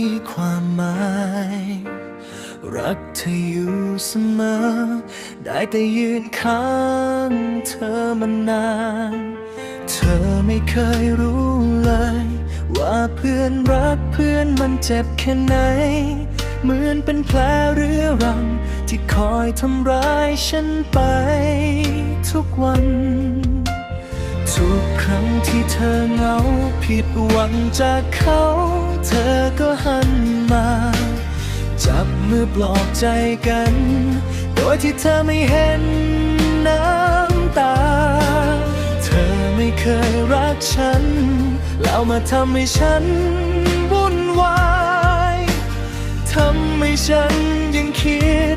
ีความหมาย รักเธออยู่เสมอ ได้แต่ยืนข้างเธอมานาน เธอไม่เคยรู้เลย ว่าเพื่อนรักเพื่อนมันเจ็บแค่ไหน เหมือนเป็นแผลเรื้อรัง ที่คอยทำร้ายฉันไปทุกวันทุกครั้งที่เธอเหงาผิดหวังจากเขา เธอก็หันมา จับมือปลอบใจกัน โดยที่เธอไม่เห็นน้ำตา เธอไม่เคยรักฉัน แล้วมาทำให้ฉันวุ่นวายทำให้ฉันยังคิด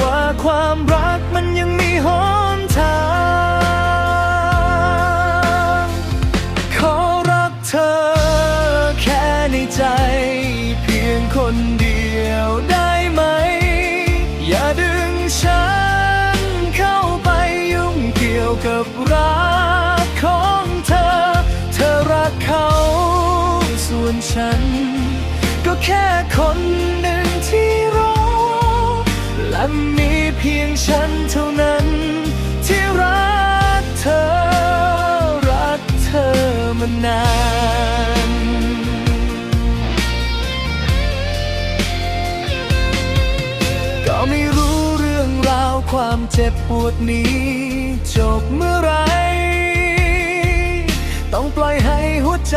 ว่าความรักมันยังมีหนทาง ฉัน ก็แค่คนหนึ่งที่รอ และมีเพียงฉันเท่านั้น ที่รักเธอ รักเธอมานานก็ไม่รู้เรื่องราวความเจ็บปวดนี้ จบเมื่อไหรต้องปล่อยให้หัวใจ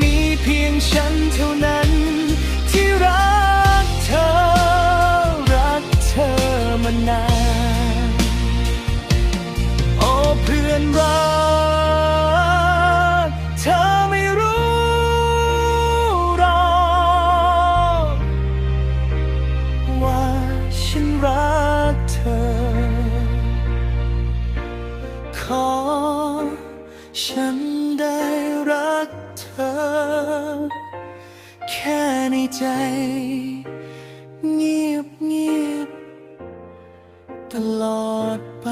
มีเพียงฉันเท่านั้น ที่รักเธอ รักเธอมานาน โอ้เพื่อนรัก เธอไม่รู้หรอกว่าฉันรักเธอ ขอฉัน ใจ เงียบเงียบตลอดไป